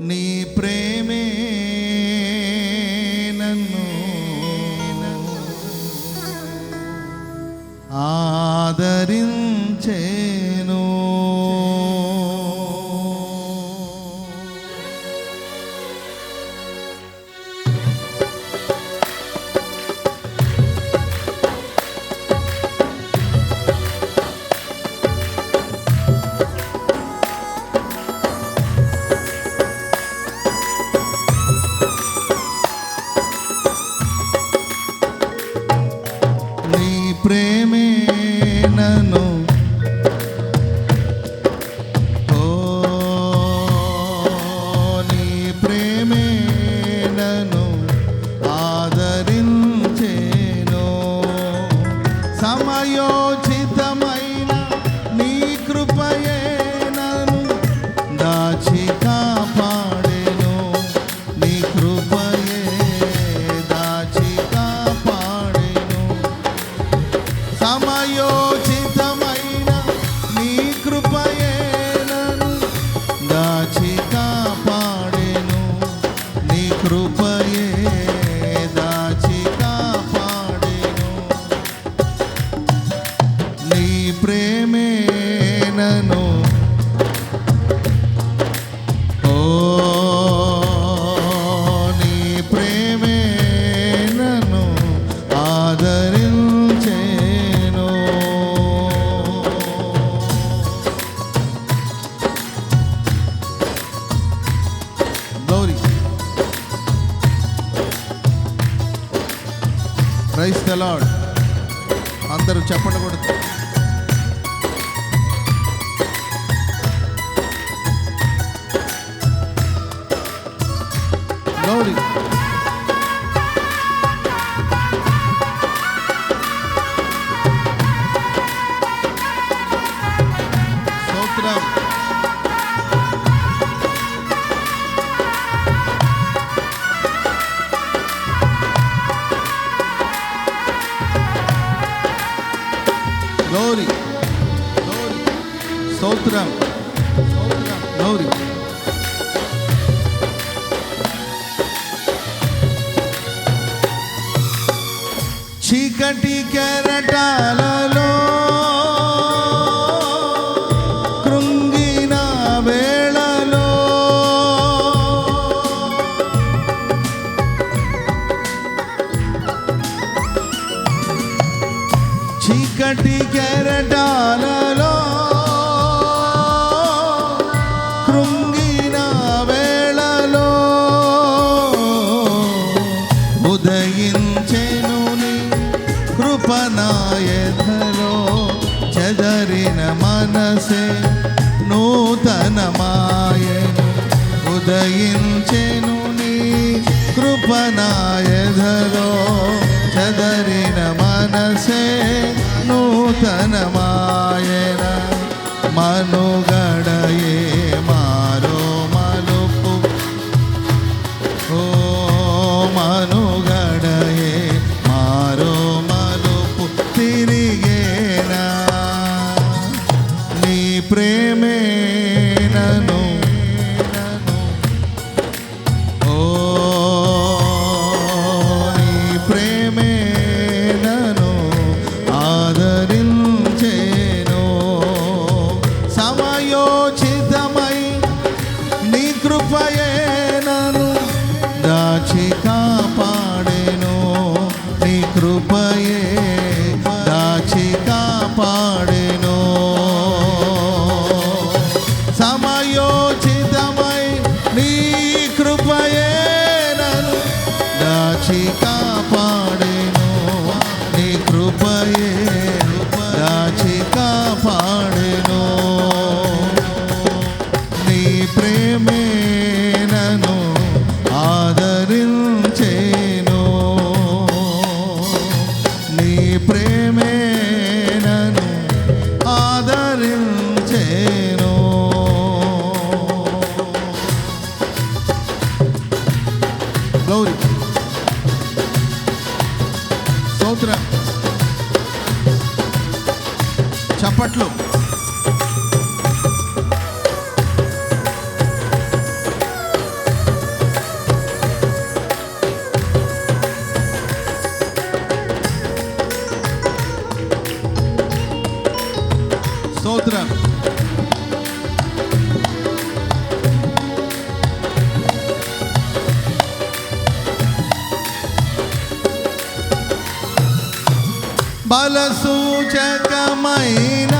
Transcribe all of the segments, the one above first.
నీ ప్రేమే నౌరి చీకటి కెరటాలో yeah. కృపయే నను దాచి కాపాడేను. నీ కృపయే బల సూచకమైన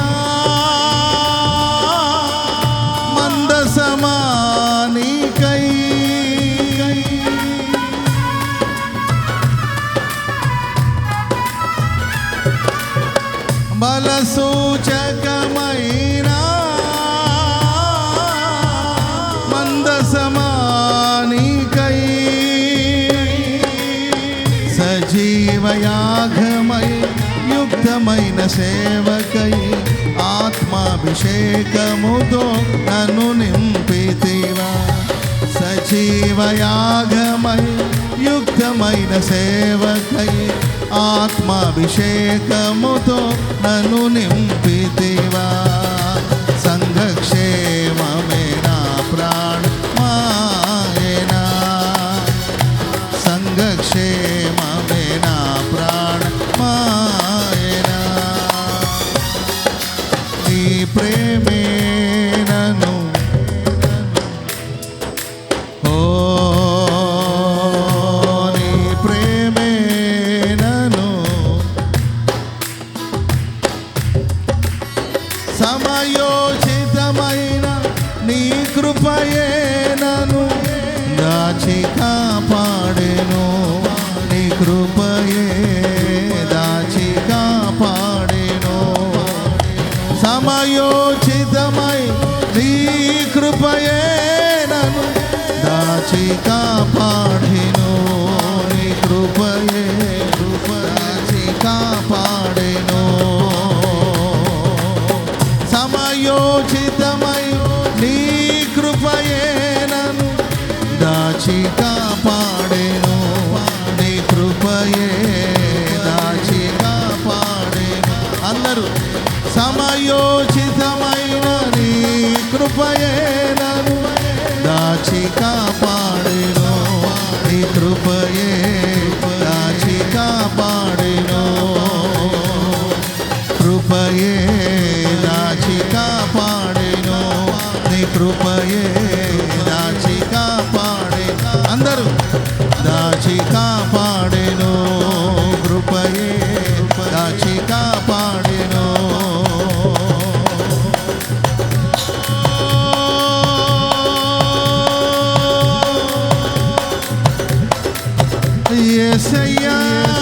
మందసమానికై. బల సూచకమైన సేవకై ఆత్మాభిషేకముతో నన్ను నింపితివా. సజీవయాగమై యుక్తమైన సేవకై ఆత్మాభిషేకముతో నన్ను నింపితివా. కృపయే దాచి కాపాడేను yes, I am.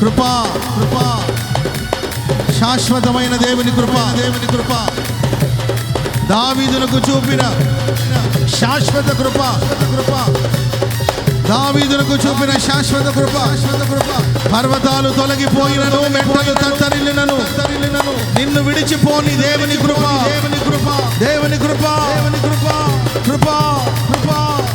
కృపా కృపా. శాశ్వతమైన దేవుని కృప దేవుని కృప. దావీదులకు చూపిన శాశ్వత కృప కృప. దావీదులకు చూపిన శాశ్వత కృప. శాశ్వత కృప. పర్వతాలు తొలగిపోయినను మెట్టలు తత్తరిల్లినను. తత్తరిల్లినను నిన్ను విడిచిపోని దేవుని కృప. దేవుని కృప. దేవుని కృప. దేవుని కృప. కృప కృప.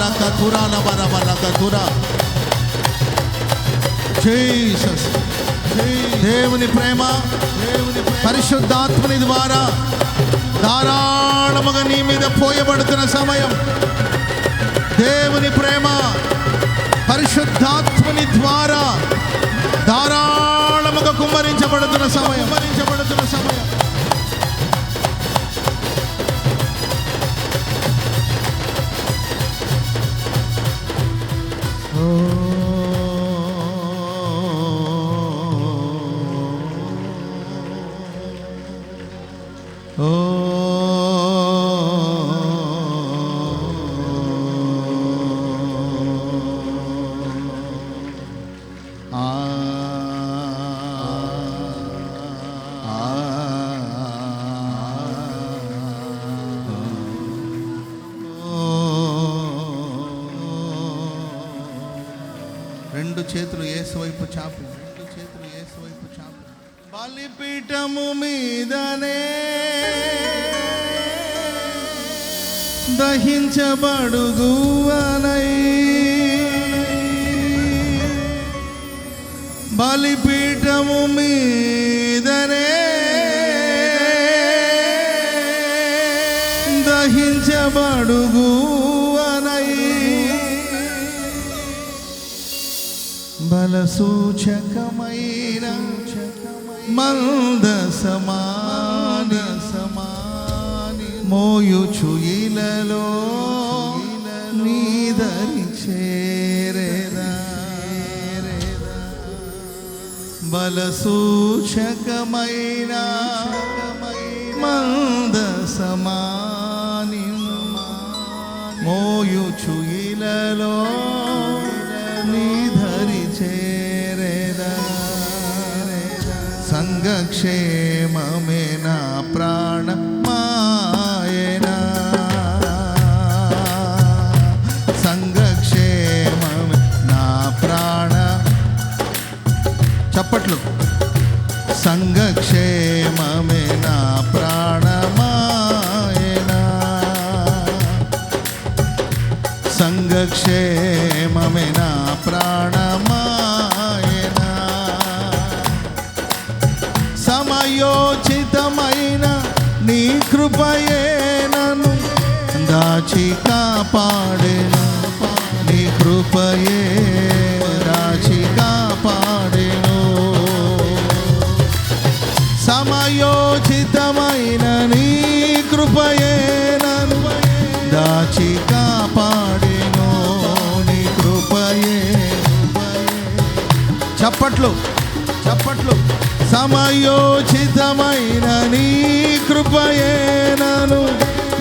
శబరబలక తురాలబరబలక తురా జీసస్ దేవుని ప్రేమ దేవుని పరిశుద్ధాత్మని ద్వారా ధారాళముగా నీ మీద పోయబడుతున్న సమయం. దేవుని ప్రేమ పరిశుద్ధాత్మని ద్వారా ధారాళముగా కుమ్మరించబడుతున్న సమయం కుమ్మరించబడుతున్న సమయం. ఓ రెండు చేతులు ఏసు వైపు చాపు. రెండు చేతులు ఏసువైపు చాపు. బలిపీఠము మీదనే దహించబడుగువనై. బలిపీఠము మీ బలసూచకమైన మంద సమాన సమాని మోయుచు ఇలలో నీదరి చేరేదా? బలసూచకమైన మంద సమాని మోయుచు ఇలలో చేరేదా సంఘక్షేమమే నా ప్రాణ మాయనా సంఘక్షేమమే నా ప్రాణ చప్పట్లు సంఘక్షేమమే నా ప్రాణమాయనా సంఘక్షేమమే నా ప్రాణ కృపయే నన్ను దాచి కాపాడేను? నీ కృపయే దాచి కాపాడేను. సమయోచితమైన నీ కృపయే నన్ను దాచి కాపాడేను. నీ కృపయే. చప్పట్లు చప్పట్లు. సమయోచితమైన నీ కృపయే నను.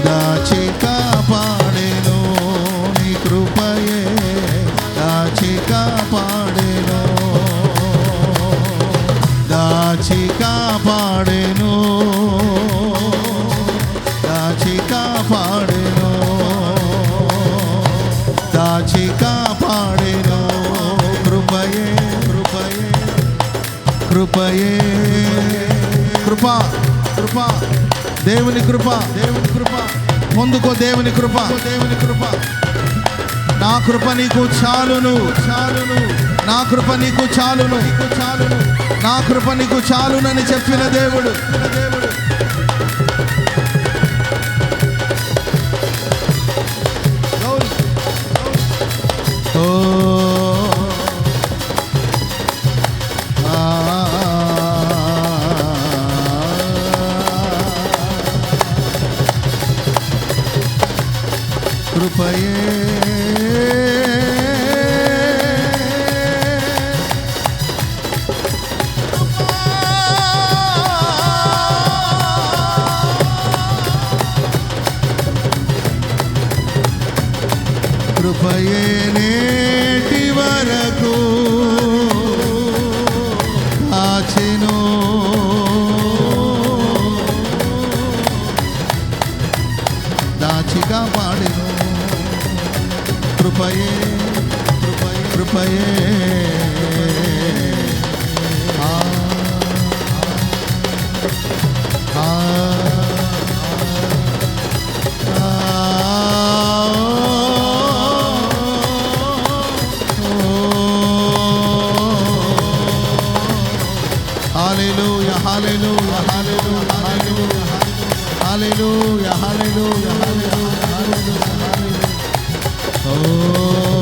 దాచి కాపాడేను నీ కృపయే. దాచి కాపాడేను దాచి కాపాడేను దాచి కాపాడేను దాచి కాపాడేను కృపయే కృపయే. కృప కృప. దేవుని కృప దేవుని కృప. ముందుకో దేవుని కృప. దేవుని కృప. నా కృప నీకు చాలును. చాలును. నా కృప నీకు చాలును. నీకు చాలును నా కృప నీకు చాలునని చెప్పిన దేవుడు దేవుడు. ఓ Hallelujah, hallelujah, hallelujah, hallelujah, hallelujah, hallelujah, hallelujah, hallelujah, hallelujah. Oh.